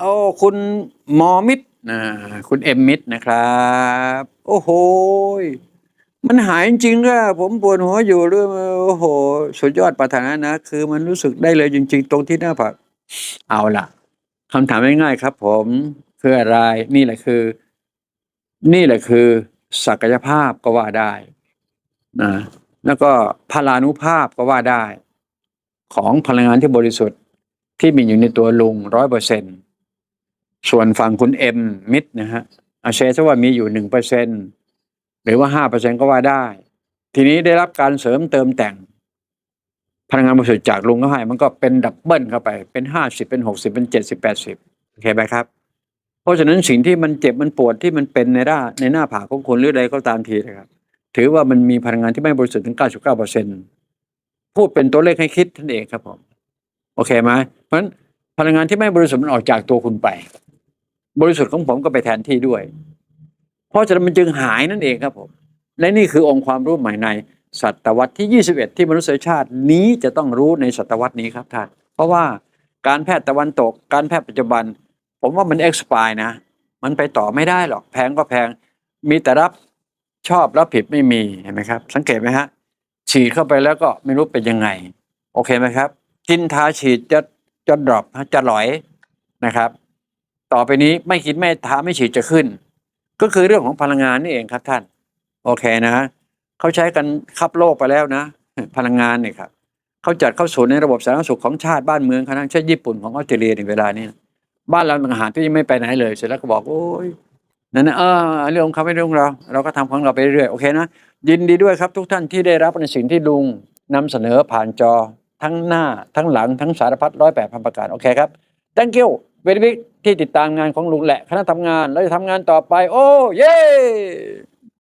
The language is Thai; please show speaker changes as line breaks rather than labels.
โอ้คุณหมอมิตรนะคุณเอ็มมิตรนะครับ โอ้โหยมันหายจริงๆอะผมปวดหัวอยู่เรื่องโอ้โห สุดยอดประธานะนะ คือมันรู้สึกได้เลยจริง ๆ ตรงที่หน้าผากเอาล่ะคำถามง่ายๆครับ ผมคืออะไรนี่แหละคือ นี่แหละคือ ศักยภาพก็ว่าได้นะแล้วก็พลานุภาพก็ว่าได้ ของพลังงานที่บริสุทธิ์ที่มีอยู่ในตัวลุงร้อยเปอร์เซ็น ส่วนฝั่งคุณเอ็มมิดนะฮะอาเชซะว่ามีอยู่หนึ่งเปอร์เซ็นหรือว่าห้าเปอร์เซ็นก็ว่าได้ ทีนี้ได้รับการเสริมเติมแต่ง พลังงานบริสุทธิ์จากลุงก็ให้มันก็เป็นดับเบิลเข้าไปเป็นห้าสิบเป็นหกสิบเป็นเจ็ดสิบแปดสิบโอเคไหมครับ เพราะฉะนั้นสิ่งที่มันเจ็บมันปวดที่มันเป็นในหน้าในหน้าผากของคนหรือใดก็ตามทีนะครับ ถือว่ามันมีพลังงานที่ไม่บริสุทธิ์ถึง99เปอร์เซ็นพูดเป็นตัวเลขให้คิดท่านเองครับผมโอเคไหมเพราะฉะนั้นพลังงานที่ไม่บริสุทธิ์มันออกจากตัวคุณไป บริสุทธิ์ของผมก็ไปแทนที่ด้วย เพราะฉะนั้นมันจึงหายนั่นเองครับผม และนี่คือองค์ความรู้ใหม่ในศตวรรษที่ 21 ที่มนุษยชาตินี้จะต้องรู้ในศตวรรษนี้ครับท่าน เพราะว่าการแพทย์ตะวันตก การแพทย์ปัจจุบัน ผมว่ามัน expire นะ มันไปต่อไม่ได้หรอก แพงก็แพง มีแต่รับชอบรับผิดไม่มีเห็นไหมครับ สังเกตไหมฮะ ฉีดเข้าไปแล้วก็ไม่รู้เป็นยังไง โอเคไหมครับ กินทาฉีดจะจะดรอปจะหลอยนะครับ ต่อไปนี้ไม่คิดไม่ทาไม่ฉีดจะขึ้น ก็คือเรื่องของพลังงานนี่เองครับท่าน โอเคนะเขาใช้กันคับโลกไปแล้วนะ พลังงานเนี่ยครับเขาจัดเข้าสู่ในระบบสาธารณสุขของชาติบ้านเมืองเขาทั้งเช่นญี่ปุ่นของออสเตรเลียในเวลานี้บ้านเราต่างหากที่ยังไม่ไปไหนเลยเสร็จแล้วก็บอกโอ้ยนั่นนะเออเรื่องของเขาไม่เรื่องเรา เราก็ทำของเราไปเรื่อยโอเคนะยินดีด้วยครับทุกท่านที่ได้รับในสิ่งที่ลุงนำเสนอผ่านจอทั้งหน้าทั้งหลังทั้งสารพัดร้อยแปดพันประการโอเคครับ thank you เวทีที่ติดตามงานของลุงแหละ คณะทำงาน เราจะทำงานต่อไป โอ้ เย้